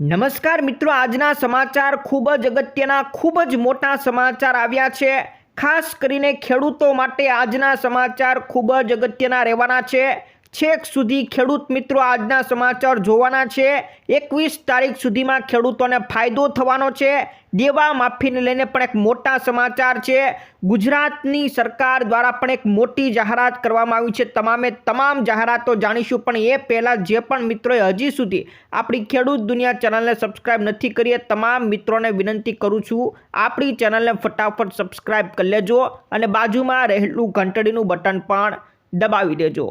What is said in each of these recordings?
નમસ્કાર મિત્રો, આજના સમાચાર ખૂબ જ અગત્યના, ખૂબ જ મોટા સમાચાર આવ્યા છે. ખાસ કરીને ખેડૂતો માટે આજના સમાચાર ખૂબ જ અગત્યના રહેવાના છે. છેક સુધી ખેડૂત મિત્રો આજના સમાચાર જોવાના છે. એકવીસ તારીખ સુધીમાં ખેડૂતોને ફાયદો થવાનો છે. દેવા માફીને લઈને પણ એક મોટા સમાચાર છે. ગુજરાતની સરકાર દ્વારા પણ એક મોટી જાહેરાત કરવામાં આવી છે. તમામે તમામ જાહેરાતો જાણીશું, પણ એ પહેલાં જે પણ મિત્રોએ હજી સુધી આપણી ખેડૂત દુનિયા ચેનલને સબસ્ક્રાઇબ નથી કરી તમામ મિત્રોને વિનંતી કરું છું, આપણી ચેનલને ફટાફટ સબસ્ક્રાઇબ કરી લેજો અને બાજુમાં રહેલું ઘંટડીનું બટન પણ દબાવી દેજો.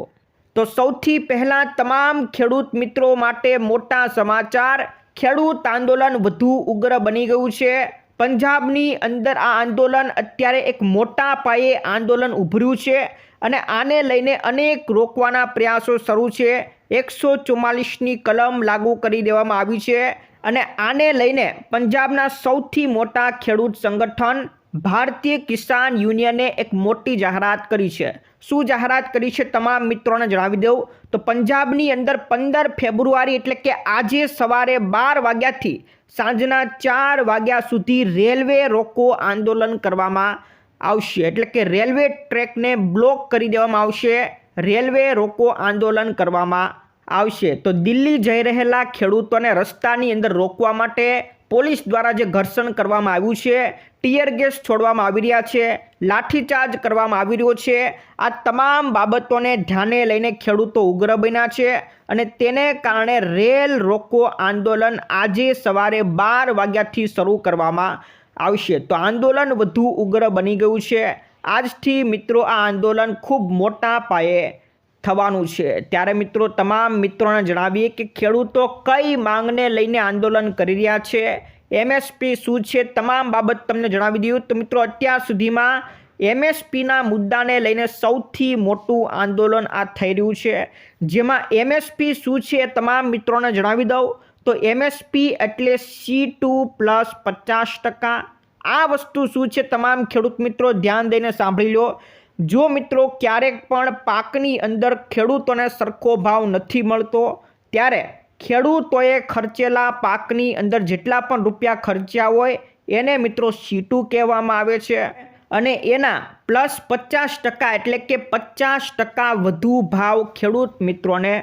તો સૌથી પહેલાં તમામ ખેડૂત મિત્રો માટે મોટા સમાચાર. ખેડૂત આંદોલન વધુ ઉગ્ર બની ગયું છે. પંજાબની અંદર આ આંદોલન અત્યારે એક મોટા પાયે આંદોલન ઉભર્યું છે અને આને લઈને અનેક રોકવાના પ્રયાસો શરૂ છે. એકસો ચુમ્માલીસની કલમ લાગુ કરી દેવામાં આવી છે અને આને લઈને પંજાબના સૌથી મોટા ખેડૂત સંગઠન ભારતીય કિસાન યુનિયને એક મોટી જાહેરાત કરી છે. શું જાહેરાત કરી છે તમામ મિત્રોને જણાવી દઉં. તો પંજાબની અંદર પંદર ફેબ્રુઆરી એટલે કે આજે સવારે બાર વાગ્યાથી સાંજના ચાર વાગ્યા સુધી રેલવે રોકો આંદોલન કરવામાં આવશે. એટલે કે રેલવે ટ્રેકને બ્લોક કરી દેવામાં આવશે. રેલવે રોકો આંદોલન કરવામાં આવશે. તો દિલ્હી જઈ રહેલા ખેડૂતોને રસ્તાની અંદર રોકવા માટે પોલીસ દ્વારા જે ઘર્ષણ કરવામાં આવ્યું છે ટીયર ગેસ છોડવામાં આવી રહ્યા છે લાઠીચાર્જ કરવામાં આવી રહ્યો છે. આ તમામ બાબતોને ધ્યાને લઈને ખેડૂતો ઉગ્ર બન્યા છે અને તેને કારણે રેલ રોકો આંદોલન આજે સવારે બાર વાગ્યાથી શરૂ કરવામાં આવશે. તો આંદોલન વધુ ઉગ્ર બની ગયું છે. આજથી મિત્રો આ આંદોલન ખૂબ મોટા પાયે થવાનું છે. ત્યારે મિત્રો તમામ મિત્રોને જણાવીએ કે ખેડૂતો કઈ માંગને લઈને આંદોલન કરી રહ્યા છે એમએસપી શું છે તમામ બાબત તમને જણાવી દઉં. તો મિત્રો, અત્યાર સુધીમાં એમએસપીના મુદ્દાને લઈને સૌથી મોટું આંદોલન આ થઈ રહ્યું છે. જેમાં એમએસપી શું છે તમામ મિત્રોને જણાવી દઉં. તો એમએસપી એટલે સી ટુ પ્લસ પચાસ ટકા. આ વસ્તુ શું છે તમામ ખેડૂત મિત્રો ધ્યાન દઈને સાંભળી લો. જો મિત્રો ક્યારેક પણ પાકની અંદર ખેડૂતોને સરખો ભાવ નથી મળતો, ત્યારે ખેડૂતોએ ખર્ચેલા પાકની અંદર જેટલા પણ રૂપિયા ખર્ચ્યા હોય, એને મિત્રો સીટું કહેવામાં આવે છે. અને એના પ્લસ પચાસ ટકા એટલે કે પચાસ ટકા વધુ ભાવ ખેડૂત મિત્રોને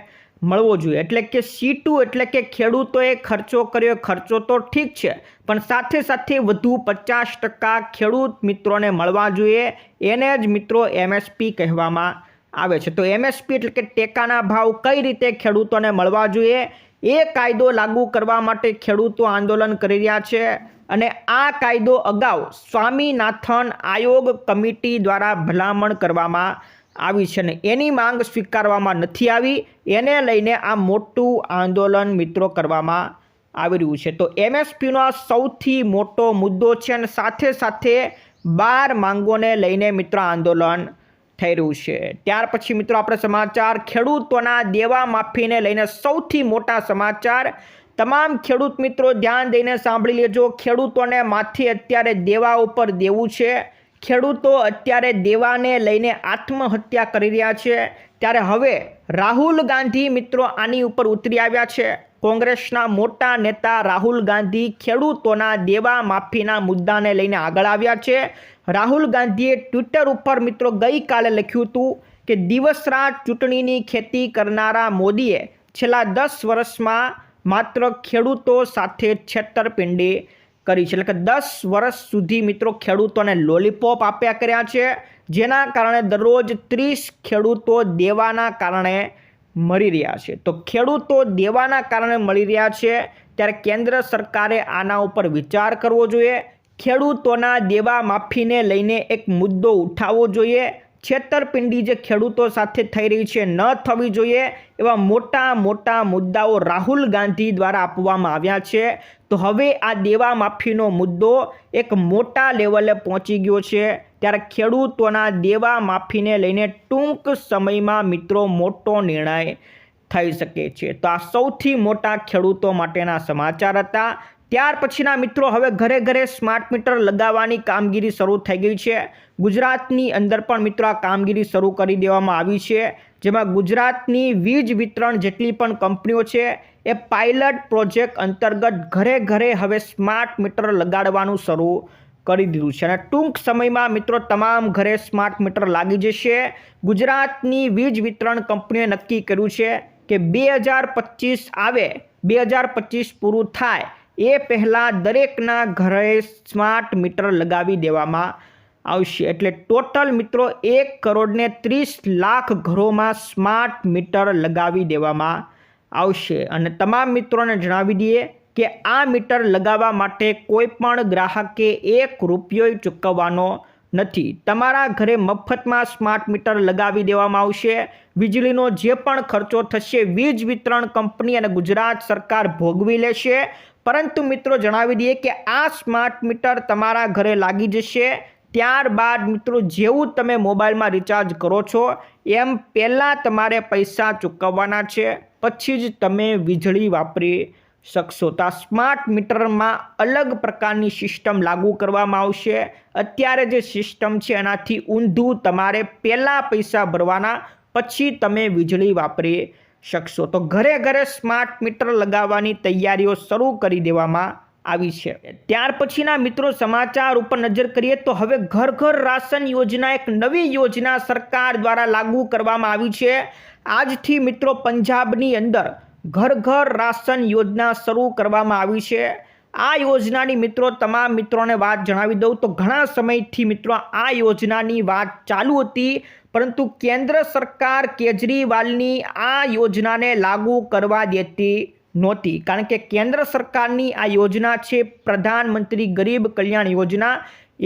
મળવો જોઈએ. એટલે કે સીટું એટલે કે ખેડૂતોએ ખર્ચો કર્યો, ખર્ચો તો ઠીક છે, પણ સાથે સાથે વધુ પચાસ ટકા ખેડૂત મિત્રોને મળવા જોઈએ. એને જ મિત્રો એમએસપી કહેવામાં આવે છે. તો એમએસપી એટલે કે ટેકાના ભાવ કઈ રીતે ખેડૂતોને મળવા જોઈએ? એ કાયદો લાગુ કરવા માટે ખેડૂતો આંદોલન કરી રહ્યા છે અને આ કાયદો અગાઉ સ્વામીનાથન આયોગ કમિટી દ્વારા ભલામણ કરવામાં આવી છે ને એની માંગ સ્વીકારવામાં નથી આવી. એને લઈને આ મોટું આંદોલન મિત્રો કરવામાં આવી રહ્યું છે. તો એમએસપીનો આ સૌથી મોટો મુદ્દો છે અને સાથે સાથે બાર માંગોને લઈને મિત્રો આંદોલન થઈ રહ્યું છે. ત્યાર પછી મિત્રો આપણે સમાચાર ખેડૂતોના દેવા માફીને લઈને સૌથી મોટા સમાચાર. તમામ ખેડૂત મિત્રો ધ્યાન દઈને સાંભળી લેજો. ખેડૂતોને માથે અત્યારે દેવા ઉપર દેવું છે. ખેડૂતો અત્યારે દેવાને લઈને આત્મહત્યા કરી રહ્યા છે. ત્યારે હવે રાહુલ ગાંધી મિત્રો આની ઉપર ઉતરી આવ્યા છે. કોંગ્રેસના મોટા નેતા રાહુલ ગાંધી ખેડૂતોના દેવા માફીના મુદ્દાને લઈને આગળ આવ્યા છે. રાહુલ ગાંધીએ ટ્વિટર ઉપર મિત્રો ગઈકાલે લખ્યું હતું કે દિવસ રાત ચૂંટણીની ખેતી કરનારા મોદીએ છેલ્લા દસ વર્ષમાં માત્ર ખેડૂતો સાથે છેતરપિંડી કરી છે. એટલે કે દસ વર્ષ સુધી મિત્રો ખેડૂતોને લોલીપોપ આપ્યા કર્યા છે. જેના કારણે દરરોજ ત્રીસ ખેડૂતો દેવાના કારણે મરી રહ્યા છે. તો ખેડૂતો દેવાના કારણે મળી રહ્યા છે. ત્યારે કેન્દ્ર સરકારે આના ઉપર વિચાર કરવો જોઈએ. ખેડૂતોના દેવા માફીને લઈને એક મુદ્દો ઉઠાવવો જોઈએ. છેતરપિંડી જે ખેડૂતો સાથે થઈ રહી છે, ન થવી જોઈએ એવા મોટા મોટા મુદ્દાઓ રાહુલ ગાંધી દ્વારા આપવામાં આવ્યા છે. તો હવે આ દેવા માફીનો મુદ્દો એક મોટા લેવલે પહોંચી ગયો છે. ત્યારે ખેડૂતોના દેવા માફીને લઈને ટૂંક સમયમાં મિત્રો મોટો નિર્ણય થઈ શકે છે. તો આ સૌથી મોટા ખેડૂતો માટેના સમાચાર હતા. ત્યાર પછીના મિત્રો હવે ઘરે ઘરે સ્માર્ટ મીટર લગાવવાની કામગીરી શરૂ થઈ ગઈ છે. ગુજરાતની અંદર પણ મિત્રો આ કામગીરી શરૂ કરી દેવામાં આવી છે. જેમાં ગુજરાતની વીજ વિતરણ જેટલી પણ કંપનીઓ છે, એ પાયલટ પ્રોજેક્ટ અંતર્ગત ઘરે ઘરે હવે સ્માર્ટ મીટર લગાડવાનું શરૂ કરી દીધું છે. અને ટૂંક સમયમાં મિત્રો તમામ ઘરે સ્માર્ટ મીટર લાગી જશે. ગુજરાતની વીજ વિતરણ કંપનીએ નક્કી કર્યું છે કે બે હજાર પચીસ આવે, બે હજાર પચીસ પૂરું થાય એ પહેલાં દરેકના ઘરે સ્માર્ટ મીટર લગાવી દેવામાં આવશે. એટલે ટોટલ મિત્રો એક કરોડને ત્રીસ લાખ ઘરોમાં સ્માર્ટ મીટર લગાવી દેવામાં આવશે. અને તમામ મિત્રોને જણાવી દઈએ કે આ મીટર લગાવવા માટે કોઈ પણ ગ્રાહકે એક રૂપિયો ચૂકવવાનો નથી. તમારા ઘરે મફતમાં સ્માર્ટ મીટર લગાવી દેવામાં આવશે. વીજળીનો જે પણ ખર્ચો થશે, વીજ વિતરણ કંપની અને ગુજરાત સરકાર ભોગવી લેશે. પરંતુ મિત્રો, જણાવી દઈએ કે આ સ્માર્ટ મીટર તમારા ઘરે લાગી જશે. ત્યારબાદ મિત્રો, જેવું તમે મોબાઈલમાં રિચાર્જ કરો છો, એમ પહેલાં તમારે પૈસા ચૂકવવાના છે. પછી જ તમે વીજળી વાપરી શકશો. તો આ સ્માર્ટ મીટરમાં અલગ પ્રકારની સિસ્ટમ લાગુ કરવામાં આવશે. અત્યારે જે સિસ્ટમ છે એનાથી ઊંધું તમારે પહેલાં પૈસા ભરવાના, પછી તમે વીજળી વાપરી શકશો. તો ઘરે ઘરે સ્માર્ટ મીટર લગાવવાની તૈયારીઓ શરૂ કરી દેવામાં આવી છે. ત્યાર પછીના મિત્રો સમાચાર ઉપર નજર કરીએ તો હવે ઘર ઘર રાશન યોજના એક નવી યોજના સરકાર દ્વારા લાગુ કરવામાં આવી છે. આજથી મિત્રો પંજાબની અંદર ઘર ઘર રાશન યોજના શરૂ કરવામાં આવી છે. આ યોજનાની મિત્રો તમામ મિત્રોને વાત જણાવી દઉં તો ઘણા સમયથી મિત્રો આ યોજનાની વાત ચાલુ હતી, પરંતુ કેન્દ્ર સરકાર કેજરીવાલની આ યોજનાને લાગુ કરવા દેતી નહોતી. કારણ કે કેન્દ્ર સરકારની આ યોજના છે પ્રધાનમંત્રી ગરીબ કલ્યાણ યોજના.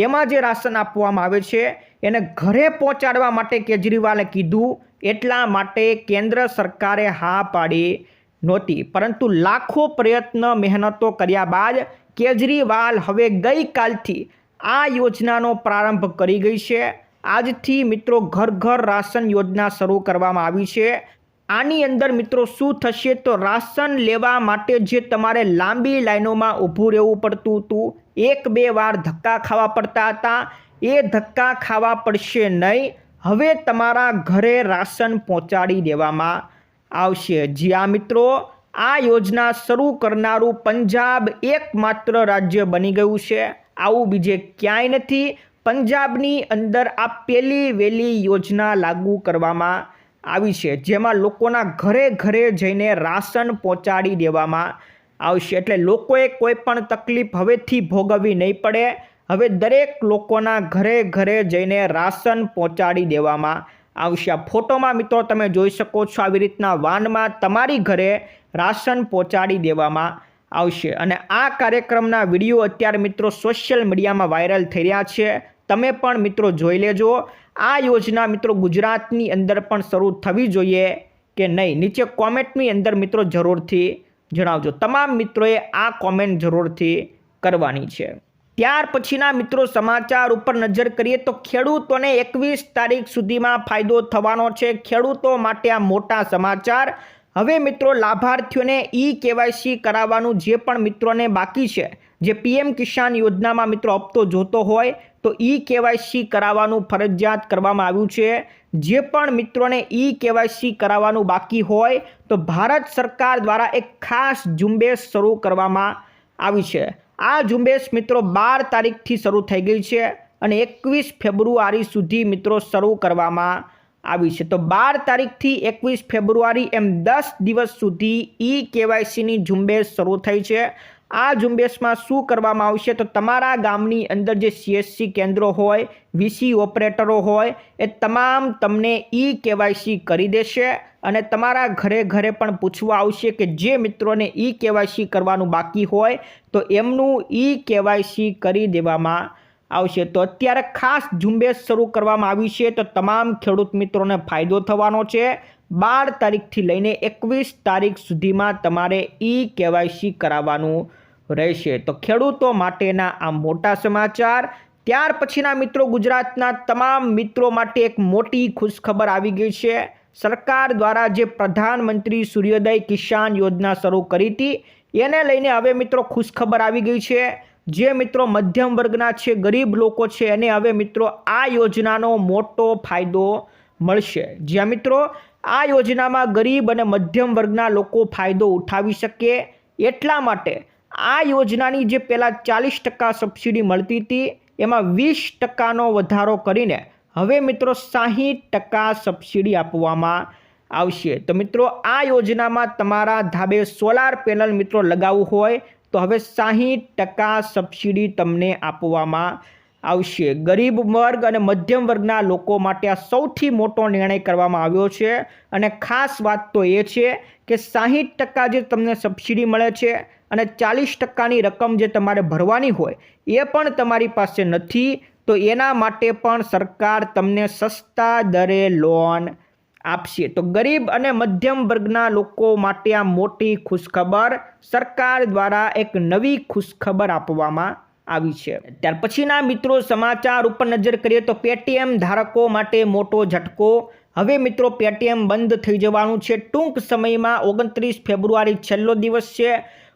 એમાં જે રાશન આપવામાં આવે છે, એને ઘરે પહોંચાડવા માટે કેજરીવાલે કીધું. એટલા માટે કેન્દ્ર સરકારે હા પાડી. નહોતી. પરંતુ લાખો પ્રયત્ન, મહેનતો કર્યા બાદ કેજરીવાલ હવે ગઈકાલથી આ યોજનાનો પ્રારંભ કરી ગઈ છે. આજથી મિત્રો ઘર ઘર રાશન યોજના શરૂ કરવામાં આવી છે. આની અંદર મિત્રો શું થશે તો રાશન લેવા માટે જે તમારે લાંબી લાઈનોમાં ઊભું રહેવું પડતું હતું, એક બે વાર ધક્કા ખાવા પડતા હતા. એ ધક્કા ખાવા પડશે નહીં. હવે તમારા ઘરે રાશન પહોંચાડી દેવામાં આવશે. જી આ મિત્રો, આ યોજના શરૂ કરનારું પંજાબ એકમાત્ર રાજ્ય બની ગયું છે. આવું બીજે ક્યાંય નથી. પંજાબની અંદર આ પહેલી વહેલી યોજના લાગુ કરવામાં આવી છે, જેમાં લોકોના ઘરે ઘરે જઈને રાશન પહોંચાડી દેવામાં આવશે. એટલે લોકોએ કોઈ પણ તકલીફ હવેથી ભોગવવી નહીં પડે. હવે દરેક લોકોના ઘરે ઘરે જઈને રાશન પહોંચાડી દેવામાં આવશે. આ ફોટોમાં મિત્રો તમે જોઈ શકો છો આવી રીતના વાનમાં તમારી ઘરે રાશન પહોંચાડી દેવામાં આવશે. અને આ કાર્યક્રમના વીડિયો અત્યારે મિત્રો સોશિયલ મીડિયામાં વાયરલ થઈ રહ્યા છે. તમે પણ મિત્રો જોઈ લેજો. આ યોજના મિત્રો ગુજરાતની અંદર પણ શરૂ થવી જોઈએ કે નહીં? નીચે કોમેન્ટની અંદર મિત્રો જરૂરથી જણાવજો. તમામ મિત્રોએ આ કોમેન્ટ જરૂરથી કરવાની છે. ત્યાર પછીના મિત્રો સમાચાર ઉપર નજર કરીએ તો ખેડૂતોને એકવીસ તારીખ સુધીમાં ફાયદો થવાનો છે. ખેડૂતો માટે આ મોટા સમાચાર. હવે મિત્રો લાભાર્થીઓને ઈ કેવાયસી કરાવવાનું જે પણ મિત્રોને બાકી છે, જે પીએમ કિસાન યોજનામાં મિત્રો હપ્તો જોતો હોય, તો ઈ કેવાયસી કરાવવાનું ફરજિયાત કરવામાં આવ્યું છે. જે પણ મિત્રોને ઈ કેવાયસી કરાવવાનું બાકી હોય, તો ભારત સરકાર દ્વારા એક ખાસ ઝુંબેશ શરૂ કરવામાં આવી છે. આ ઝુંબેશ મિત્રો બાર તારીખથી શરૂ થઈ ગઈ છે અને એકવીસ ફેબ્રુઆરી સુધી મિત્રો શરૂ કરવામાં આવી છે. તો બાર તારીખથી એકવીસ ફેબ્રુઆરી એમ દસ દિવસ સુધી ઈ કેવાયસીની ઝુંબેશ શરૂ થઈ છે આ ઝુંબેશમાં શું કરવામાં આવશે તો તમારા ગામની અંદર જે સીએસસી કેન્દ્રો હોય વીસી ઓપરેટરો હોય, એ તમામ તમને ઈ કેવાયસી કરી દેશે અને તમારા ઘરે ઘરે પણ પૂછવા આવશે કે જે મિત્રોને ઈ કેવાયસી કરવાનું બાકી હોય, તો એમનું ઈ કેવાયસી કરી દેવામાં આવશે. તો અત્યારે ખાસ ઝુંબેશ શરૂ કરવામાં આવી છે. તો તમામ ખેડૂત મિત્રોને ફાયદો થવાનો છે. બાર તારીખથી લઈને એકવીસ તારીખ સુધીમાં તમારે ઈ કેવાયસી કરાવવાનું રહેશે. તો ખેડૂતો માટેના આ મોટા સમાચાર. ત્યાર પછીના મિત્રો ગુજરાતના તમામ મિત્રો માટે એક મોટી ખુશખબર આવી ગઈ છે. સરકાર દ્વારા જે પ્રધાનમંત્રી સૂર્યોદય કિસાન યોજના શરૂ કરી હતી, એને લઈને હવે મિત્રો ખુશખબર આવી ગઈ છે. જે મિત્રો મધ્યમ વર્ગના છે, ગરીબ લોકો છે, એને હવે મિત્રો આ યોજનાનો મોટો ફાયદો મળશે. જ્યાં મિત્રો આ યોજનામાં ગરીબ અને મધ્યમ વર્ગના લોકો ફાયદો ઉઠાવી શકે એટલા માટે આ યોજનાની જે પહેલાં ચાલીસ ટકા સબસિડી મળતી હતી, એમાં વીસ ટકાનો વધારો કરીને હવે મિત્રો સાહીઠ ટકા સબસિડી આપવામાં આવશે. તો મિત્રો આ યોજનામાં તમારા ધાબે સોલાર પેનલ મિત્રો લગાવવું હોય તો હવે સાહીઠ ટકા સબસિડી તમને આપવામાં આવશે. ગરીબ વર્ગ અને મધ્યમ વર્ગના લોકો માટે આ સૌથી મોટો નિર્ણય કરવામાં આવ્યો છે. અને ખાસ વાત તો એ છે કે સાહીઠ ટકા જે તમને સબસિડી મળે છે અને ચાલીસ ટકાની રકમ જે તમારે ભરવાની હોય એ પણ તમારી પાસે નથી. તો એના માટે પણ સરકાર તમને સસ્તા દરે લોન આપશે. તો ગરીબ અને મધ્યમ વર્ગના લોકો માટે આ મોટી ખુશખબર સરકાર દ્વારા એક નવી ખુશખબર આપવામાં આવી છે. ત્યાર પછીના મિત્રો સમાચાર ઉપર નજર કરીએ તો પેટીએમ ધારકો માટે મોટો ઝટકો. હવે મિત્રો પેટીએમ બંધ થઈ જવાનું છે. ટૂંક સમયમાં ઓગણત્રીસ ફેબ્રુઆરી છેલ્લો દિવસ છે.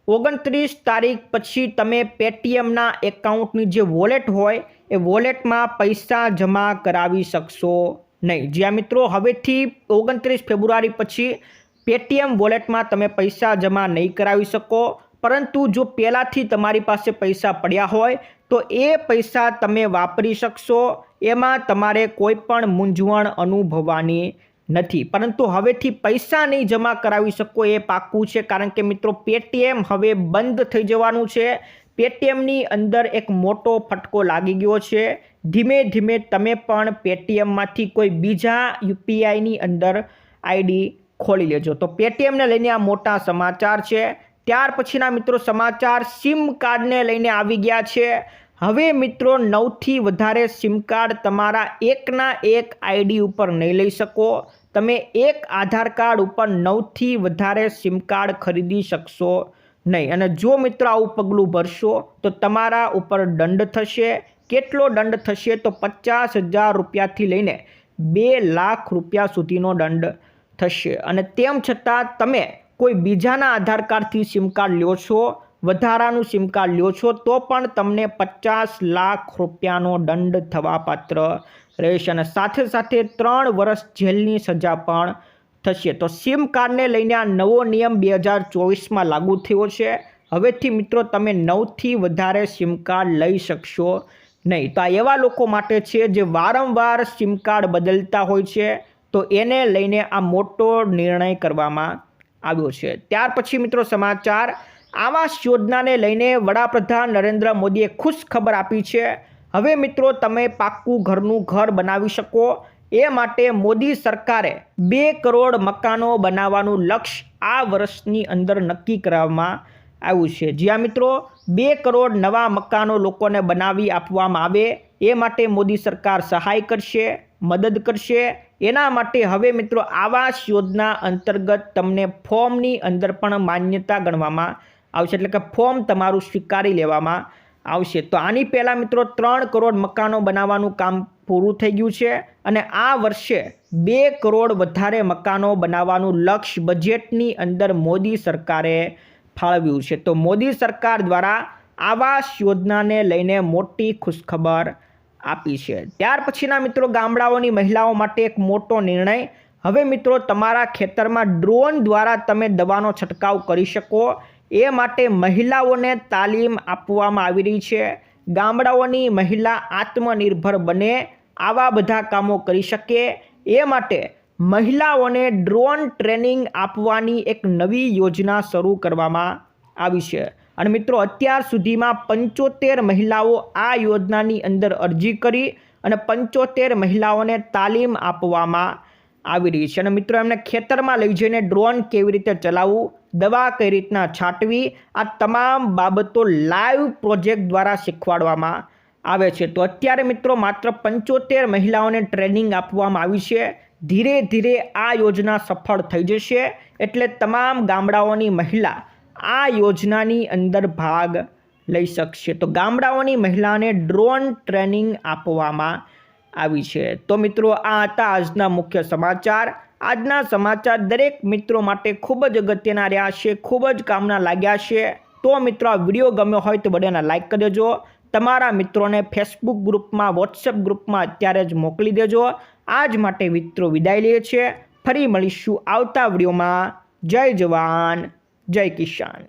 ઓગણત્રીસ તારીખ પછી તમે પેટીએમના એકાઉન્ટની જે વોલેટ હોય, એ વોલેટમાં પૈસા જમા કરાવી શકશો. નહીં. જ્યાં મિત્રો, હવેથી ઓગણત્રીસ ફેબ્રુઆરી પછી પેટીએમ વોલેટમાં તમે પૈસા જમા નહીં કરાવી શકો. પરંતુ જો પહેલાંથી તમારી પાસે પૈસા પડ્યા હોય, તો એ પૈસા તમે વાપરી શકશો. એમાં તમારે કોઈ પણ મૂંઝવણ અનુભવવાની નથી. પરંતુ હવેથી પૈસા નહીં જમા કરાવી શકો એ પાક્કું છે. કારણ કે મિત્રો પેટીએમ હવે બંધ થઈ જવાનું છે. પેટીએમની અંદર એક મોટો ફટકો લાગી ગયો છે. ધીમે ધીમે તમે પણ પેટીએમમાંથી કોઈ બીજા યુપીઆઈની અંદર આઈડી ખોલી લેજો. તો પેટીએમને લઈને આ મોટા સમાચાર છે. ત્યાર પછીના મિત્રો સમાચાર, સિમ કાર્ડને લઈને આવી ગયા છે. હવે મિત્રો નવથી વધારે સિમ કાર્ડ તમારા એકના એક આઈડી ઉપર નહીં લઈ શકો. તમે એક આધાર કાર્ડ ઉપર નવથી વધારે સિમ કાર્ડ ખરીદી શકશો. નહીં. અને જો મિત્રો આવું પગલું ભરશો, તો તમારા ઉપર દંડ થશે. કેટલો દંડ થશે તો પચાસ હજાર રૂપિયાથી લઈને બે લાખ રૂપિયા સુધીનો દંડ થશે. અને તેમ છતાં તમે કોઈ બીજાના આધાર કાર્ડથી સિમ કાર્ડ લ્યો છો, વધારાનું સિમ કાર્ડ લ્યો છો, તો પણ તમને પચાસ લાખ રૂપિયાનો દંડ થવા પાત્ર રહેશે. અને સાથે સાથે ત્રણ વર્ષ જેલની સજા પણ થશે. તો સિમ કાર્ડને લઈને આ નવો નિયમ બે હજાર ચોવીસમાં લાગુ થયો છે. હવેથી મિત્રો તમે નવથી વધારે સિમ કાર્ડ લઈ શકશો નહીં. તો આ એવા લોકો માટે છે જે વારંવાર સિમ કાર્ડ બદલતા હોય છે. તો એને લઈને આ મોટો નિર્ણય કરવામાં આવ્યો છે. ત્યાર પછી મિત્રો સમાચાર. આવાસ યોજનાને લઈને વડાપ્રધાન નરેન્દ્ર મોદીએ ખુશ ખબર આપી છે. હવે મિત્રો તમે પાક્કું ઘરનું ઘર બનાવી શકો. એ માટે મોદી સરકારે બે કરોડ મકાનો બનાવવાનું લક્ષ્ય આ વર્ષની અંદર નક્કી કરવામાં આવ્યું છે. જ્યાં મિત્રો, બે કરોડ નવા મકાનો લોકોને બનાવી આપવામાં આવે, એ માટે મોદી સરકાર સહાય કરશે, મદદ કરશે. એના માટે હવે મિત્રો આવાસ યોજના અંતર્ગત તમને ફોર્મની અંદર પણ માન્યતા ગણવામાં આવશે. એટલે કે ફોર્મ તમારું સ્વીકારી લેવામાં આવશે. તો આની પહેલાં મિત્રો ત્રણ કરોડ મકાનો બનાવવાનું કામ પૂરું થઈ ગયું છે અને આ વર્ષે બે કરોડ વધારે મકાનો બનાવવાનું લક્ષ્ય બજેટની અંદર મોદી સરકારે ફાળવ્યું છે. તો મોદી સરકાર દ્વારા આવાસ યોજનાને લઈને મોટી ખુશખબર આપી છે. ત્યાર પછીના મિત્રો ગામડાઓની મહિલાઓ માટે એક મોટો નિર્ણય. હવે મિત્રો તમારા ખેતરમાં ડ્રોન દ્વારા તમે દવાનો છંટકાવ કરી શકો. એ માટે મહિલાઓને તાલીમ આપવામાં આવી રહી છે. ગામડાઓની મહિલા આત્મનિર્ભર બને, આવા બધા કામો કરી શકે. એ માટે મહિલાઓને ડ્રોન ટ્રેનિંગ આપવાની એક નવી યોજના શરૂ કરવામાં આવી છે. અને મિત્રો, અત્યાર સુધીમાં પંચોતેર મહિલાઓ આ યોજનાની અંદર અરજી કરી અને પંચોતેર મહિલાઓને તાલીમ આપવામાં આવી રહી છે. અને મિત્રો, એમને ખેતરમાં લઈ જઈને ડ્રોન કેવી રીતે ચલાવવું, દવા કઈ રીતના છાંટવી, આ તમામ બાબતો લાઈવ પ્રોજેક્ટ દ્વારા શીખવાડવામાં આવે છે. તો અત્યારે મિત્રો, માત્ર પંચોતેર મહિલાઓને ટ્રેનિંગ આપવામાં આવી છે. ધીરે ધીરે આ યોજના સફળ થઈ જશે. એટલે તમામ ગામડાઓની મહિલા આ યોજનાની અંદર ભાગ લઈ શકશે. તો ગામડાઓની મહિલાને ડ્રોન ટ્રેનિંગ આપવામાં આવી છે. તો મિત્રો, આ હતા આજના મુખ્ય સમાચાર. આજના સમાચાર દરેક મિત્રો માટે ખૂબ જ અગત્યના રહ્યા છે, ખૂબ જ કામના લાગ્યા છે. તો મિત્રો, આ વીડિયો ગમ્યો હોય તો બધાને લાઇક કરી દેજો. તમારા મિત્રોને ફેસબુક ગ્રુપમાં વોટ્સએપ ગ્રુપમાં અત્યારે જ મોકલી દેજો. આજ માટે મિત્રો વિદાય લે છે ફરી મળીશું આવતા વિડીયોમાં. જય જવાન, જય કિસાન.